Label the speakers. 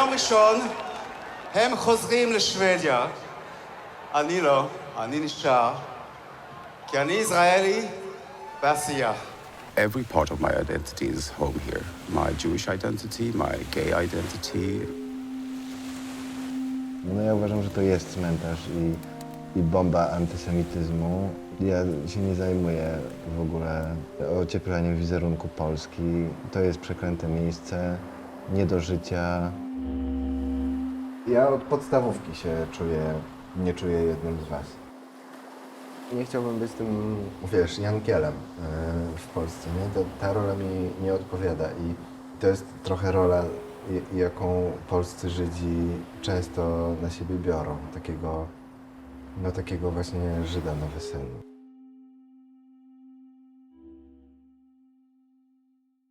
Speaker 1: ראשון הם חוזרים לשוודיה. אני לא, אני נשאר, כי אני ישראלי בעשייה.
Speaker 2: Every part of my identity is home here. My Jewish identity, my gay identity,
Speaker 3: No ja uważam, że to jest cmentarz i, i bomba antysemityzmu. Ja się nie zajmuję w ogóle ocieplaniem wizerunku Polski. To jest przeklęte miejsce, nie do życia. Ja od podstawówki się czuję, nie czuję jednym z was. Nie chciałbym być tym, wiesz, Jankielem e, w Polsce, nie? To, ta rola mi nie odpowiada i to jest trochę rola, j- jaką polscy Żydzi często na siebie biorą. Takiego, no takiego właśnie Żyda na weselu.